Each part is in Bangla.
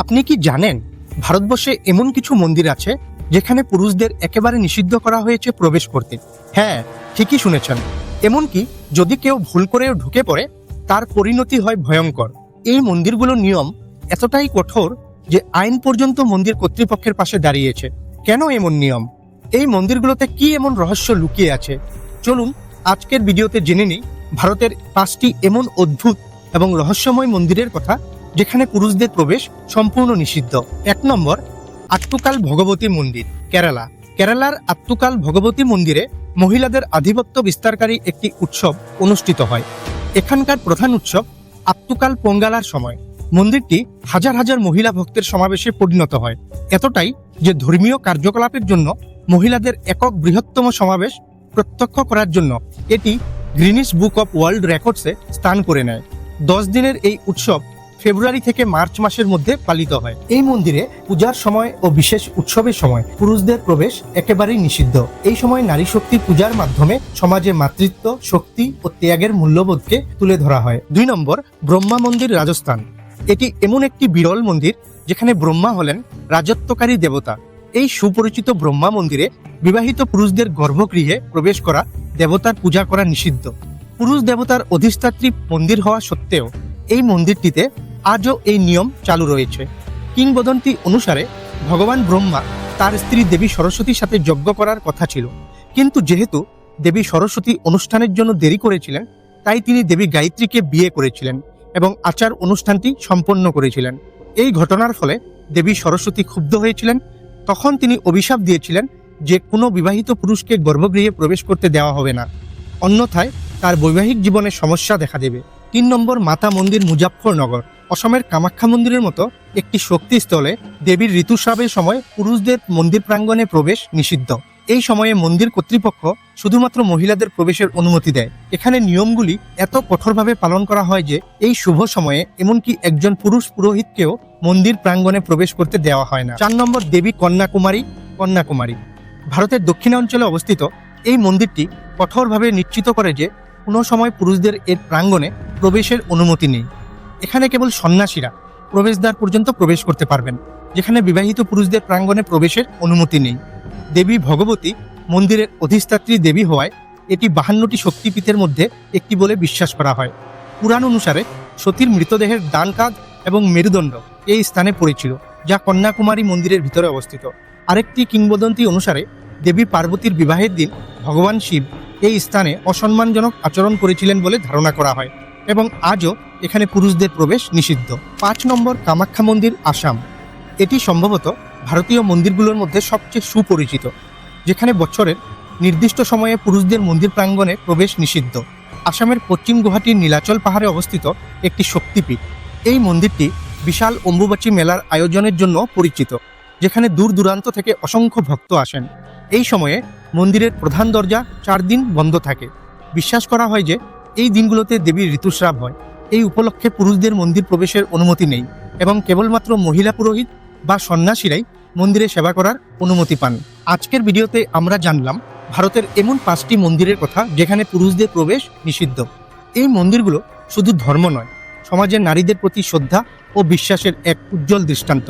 আপনি কি জানেন, ভারতবর্ষে এমন কিছু মন্দির আছে যেখানে পুরুষদের একেবারে নিষিদ্ধ করা হয়েছে প্রবেশ করতে? হ্যাঁ ঠিকই শুনেছেন। এমনকি যদি কেউ ভুল করেও ঢুকে পড়ে, তার পরিণতি হয় ভয়ঙ্কর। এই মন্দিরগুলোর নিয়ম এতটাই কঠোর যে আইন পর্যন্ত মন্দির কর্তৃপক্ষের পাশে দাঁড়িয়েছে। কেন এমন নিয়ম? এই মন্দিরগুলোতে কি এমন রহস্য লুকিয়ে আছে? চলুন আজকের ভিডিওতে জেনে নিই, ভারতের পাঁচটি এমন অদ্ভুত এবং রহস্যময় মন্দিরের কথা যেখানে পুরুষদের প্রবেশ সম্পূর্ণ নিষিদ্ধ। এক নম্বর আত্তুকাল ভগবতী মন্দির, কেরালা। কেরালার আত্তুকাল ভগবতী মন্দিরে মহিলাদের আধিপত্য বিস্তারকারী একটি উৎসব অনুষ্ঠিত হয়। এখানকার প্রধান উৎসব আত্তুকাল পঙ্গালার সময়। মন্দিরটি হাজার হাজার মহিলা ভক্তের সমাবেশে পরিণত হয়। এতটাই যে ধর্মীয় কার্যকলাপের জন্য মহিলাদের একক বৃহত্তম সমাবেশ প্রত্যক্ষ করার জন্য এটি গ্রিনিস বুক অফ ওয়ার্ল্ড রেকর্ডসে স্থান করে নেয়। দশ দিনের এই উৎসব ফেব্রুয়ারি থেকে মার্চ মাসের মধ্যে পালিত হয়। এই মন্দিরে পূজার সময় ও বিশেষ উৎসবের সময় পুরুষদের প্রবেশ একেবারেই নিষিদ্ধ। এই সময় নারী শক্তি পূজার মাধ্যমে সমাজে মাতৃত্ব, শক্তি ও ত্যাগের মূল্যবোধকে তুলে ধরা হয়। দুই নম্বর, ব্রহ্মা মন্দির রাজস্থান। এটি এমন একটি বিরল মন্দির যেখানে ব্রহ্মা হলেন রাজত্বকারী দেবতা। এই সুপরিচিত ব্রহ্মা মন্দিরে বিবাহিত পুরুষদের গর্ভগৃহে প্রবেশ করা দেবতার পূজা করা নিষিদ্ধ। পুরুষ দেবতার অধিষ্ঠাত্রী মন্দির হওয়া সত্ত্বেও এই মন্দিরটিতে আজও এই নিয়ম চালু রয়েছে। কিংবদন্তি অনুসারে ভগবান ব্রহ্মা তার স্ত্রী দেবী সরস্বতীর সাথে যজ্ঞ করার কথা ছিল। কিন্তু যেহেতু দেবী সরস্বতী অনুষ্ঠানের জন্য দেরি করেছিলেন, তাই তিনি দেবী গায়ত্রীকে বিয়ে করেছিলেন এবং আচার অনুষ্ঠানটি সম্পন্ন করেছিলেন। এই ঘটনার ফলে দেবী সরস্বতী ক্ষুব্ধ হয়েছিলেন। তখন তিনি অভিশাপ দিয়েছিলেন যে কোনো বিবাহিত পুরুষকে গর্ভগৃহে প্রবেশ করতে দেওয়া হবে না। অন্যথায় তার বৈবাহিক জীবনে সমস্যা দেখা দেবে। তিন নম্বর মাতা মন্দির মুজাফফরনগর। অসমের কামাখ্যা মন্দিরের মতো একটি শক্তিস্থলে দেবীর ঋতুস্রাবের সময় পুরুষদের মন্দির প্রাঙ্গণে প্রবেশ নিষিদ্ধ। এই সময়ে মন্দির কর্তৃপক্ষ শুধুমাত্র মহিলাদের প্রবেশের অনুমতি দেয়। এখানে নিয়মগুলি এত কঠোরভাবে পালন করা হয় যে এই শুভ সময়ে এমনকি একজন পুরুষ পুরোহিতকেও মন্দির প্রাঙ্গণে প্রবেশ করতে দেওয়া হয় না। চার নম্বর, দেবী কন্যাকুমারী কন্যাকুমারী। ভারতের দক্ষিণাঞ্চলে অবস্থিত এই মন্দিরটি কঠোরভাবে নিশ্চিত করে যে কোনো সময় পুরুষদের এর প্রাঙ্গণে প্রবেশের অনুমতি নেই। এখানে কেবল সন্ন্যাসীরা প্রবেশদ্বার পর্যন্ত প্রবেশ করতে পারবেন, যেখানে বিবাহিত পুরুষদের প্রাঙ্গণে প্রবেশের অনুমতি নেই। দেবী ভগবতী মন্দিরের অধিষ্ঠাত্রী দেবী হওয়ায় এটি বাহান্নটি শক্তিপীঠের মধ্যে একটি বলে বিশ্বাস করা হয়। পুরাণ অনুসারে সতীর মৃতদেহের ডান কাঁধ এবং মেরুদণ্ড এই স্থানে পড়েছিল, যা কন্যাকুমারী মন্দিরের ভিতরে অবস্থিত। আরেকটি কিংবদন্তি অনুসারে দেবী পার্বতীর বিবাহের দিন ভগবান শিব এই স্থানে অসম্মানজনক আচরণ করেছিলেন বলে ধারণা করা হয়। এবং আজও এখানে পুরুষদের প্রবেশ নিষিদ্ধ। পাঁচ নম্বর কামাখ্যা মন্দির, আসাম। এটি সম্ভবত ভারতীয় মন্দিরগুলোর মধ্যে সবচেয়ে সুপরিচিত, যেখানে বছরের নির্দিষ্ট সময়ে পুরুষদের মন্দির প্রাঙ্গণে প্রবেশ নিষিদ্ধ। আসামের পশ্চিম গুয়াহাটির নীলাচল পাহাড়ে অবস্থিত একটি শক্তিপীঠ। এই মন্দিরটি বিশাল অম্বুবাচী মেলার আয়োজনের জন্য পরিচিত, যেখানে দূর দূরান্ত থেকে অসংখ্য ভক্ত আসেন। এই সময়ে মন্দিরের প্রধান দরজা চার দিন বন্ধ থাকে। বিশ্বাস করা হয় যে এই দিনগুলোতে দেবীর ঋতুস্রাব হয়। এই উপলক্ষে পুরুষদের মন্দির প্রবেশের অনুমতি নেই এবং কেবলমাত্র মহিলা পুরোহিত বা সন্ন্যাসীরাই মন্দিরে সেবা করার অনুমতি পান। আজকের ভিডিওতে আমরা জানলাম, ভারতের এমন পাঁচটি মন্দিরের কথা যেখানে পুরুষদের প্রবেশ নিষিদ্ধ। এই মন্দিরগুলো শুধু ধর্ম নয়, সমাজের নারীদের প্রতি শ্রদ্ধা ও বিশ্বাসের এক উজ্জ্বল দৃষ্টান্ত।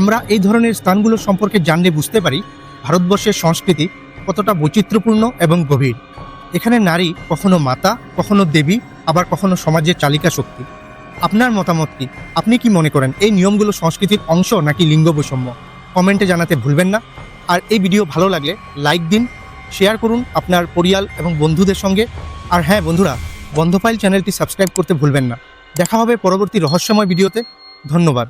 আমরা এই ধরনের স্থানগুলো সম্পর্কে জানলে বুঝতে পারি, ভারতবর্ষের সংস্কৃতি কতটা বৈচিত্র্যপূর্ণ এবং গভীর। এখানে নারী কখনো মাতা, কখনো দেবী, আবার কখনো সমাজের চালিকা শক্তি। আপনার মতামত কি? আপনি কি মনে করেন এই নিয়মগুলো সংস্কৃতির অংশ নাকি লিঙ্গ বৈষম্য? কমেন্টে জানাতে ভুলবেন না। আর এই ভিডিও ভালো লাগলে লাইক দিন, শেয়ার করুন আপনার পরিয়াল এবং বন্ধুদের সঙ্গে। আর হ্যাঁ বন্ধুরা, বন্ধ ফাইল চ্যানেলটি সাবস্ক্রাইব করতে ভুলবেন না। দেখা হবে পরবর্তী রহস্যময় ভিডিওতে। ধন্যবাদ।